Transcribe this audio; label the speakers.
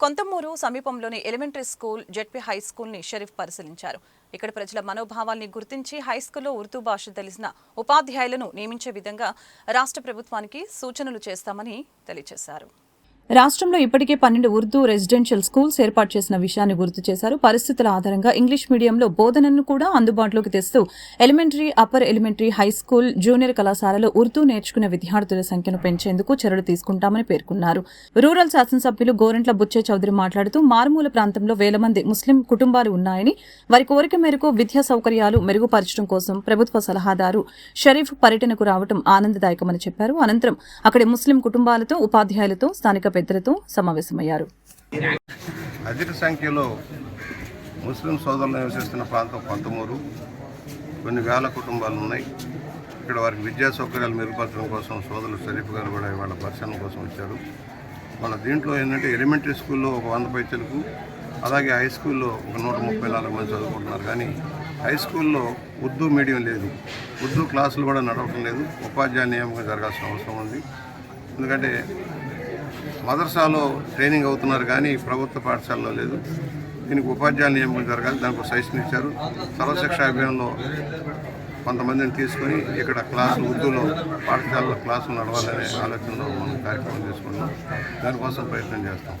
Speaker 1: కొంతమూరు సమీపంలోని elementary school ZP high స్కూల్ని షరీఫ్ పరిశీలించారు. ఇక్కడ ప్రజల మనోభావాల్ని గుర్తించి హైస్కూల్లో ఉర్దూ భాష తెలిసిన ఉపాధ్యాయులను నియమించే విధంగా రాష్ట్ర ప్రభుత్వానికి సూచనలు చేస్తామని తెలియజేశారు. రాష్ట్రంలో ఇప్పటికే పన్నెండు ఉర్దూ రెసిడెన్షియల్ స్కూల్స్ ఏర్పాటు చేసిన విషయాన్ని గుర్తు చేశారు. పరిస్థితుల ఆధారంగా ఇంగ్లీష్ మీడియంలో బోధనను కూడా అందుబాటులోకి తెస్తూ elementary upper elementary high school junior కళాశాలలో ఉర్దూ నేర్చుకునే విద్యార్థుల సంఖ్యను పెంచేందుకు చర్యలు తీసుకుంటామని పేర్కొన్నారు. రూరల్ శాసనసభ్యులు గోరంట్ల బుచ్చే చౌదరి మాట్లాడుతూ మారుమూల ప్రాంతంలో వేల మంది ముస్లిం కుటుంబాలు ఉన్నాయని వారి కోరిక మేరకు విద్యా సౌకర్యాలు మెరుగుపరచడం కోసం ప్రభుత్వ సలహాదారు షరీఫ్ పర్యటనకు రావడం ఆనందదాయకమని చెప్పారు. అనంతరం అక్కడి ముస్లిం కుటుంబాలతో ఉపాధ్యాయులతో స్థానిక పెద్దలతో సమావేశమయ్యారు.
Speaker 2: అధిక సంఖ్యలో ముస్లిం సోదరులు నివసిస్తున్న ప్రాంతం పంతమూరు. కొన్ని వేల కుటుంబాలు ఉన్నాయి. ఇక్కడ వారికి విద్యా సౌకర్యాలు మెరుగుపరచడం కోసం సోదరులు షరీఫ్ గారు కూడా ఇవాళ పరిశీలన కోసం వచ్చారు. మన దీంట్లో ఏంటంటే ఎలిమెంటరీ స్కూల్లో ఒక వంద పైచలకు అలాగే హై స్కూల్లో ఒక నూట ముప్పై నాలుగు మంది చదువుకుంటున్నారు. కానీ హై స్కూల్లో ఉర్దూ మీడియం లేదు. ఉర్దూ క్లాసులు కూడా నడవటం లేదు. ఉపాధ్యాయ నియామకం జరగాల్సిన అవసరం ఉంది. ఎందుకంటే మదర్సాలో ట్రైనింగ్ అవుతున్నారు కానీ ప్రభుత్వ పాఠశాలలో లేదు. దీనికి ఉపాధ్యాయుల నియమం జరగాలి. దానికి సజెషన్ ఇచ్చారు. సర్వశిక్ష అభియాన్లో కొంతమందిని తీసుకొని ఇక్కడ క్లాసు ఉర్దూలో పాఠశాలలో క్లాసులు నడవాలనే ఆలోచనలో మనం కార్యక్రమం తీసుకుంటున్నాం దానికోసం ప్రయత్నం చేస్తాం.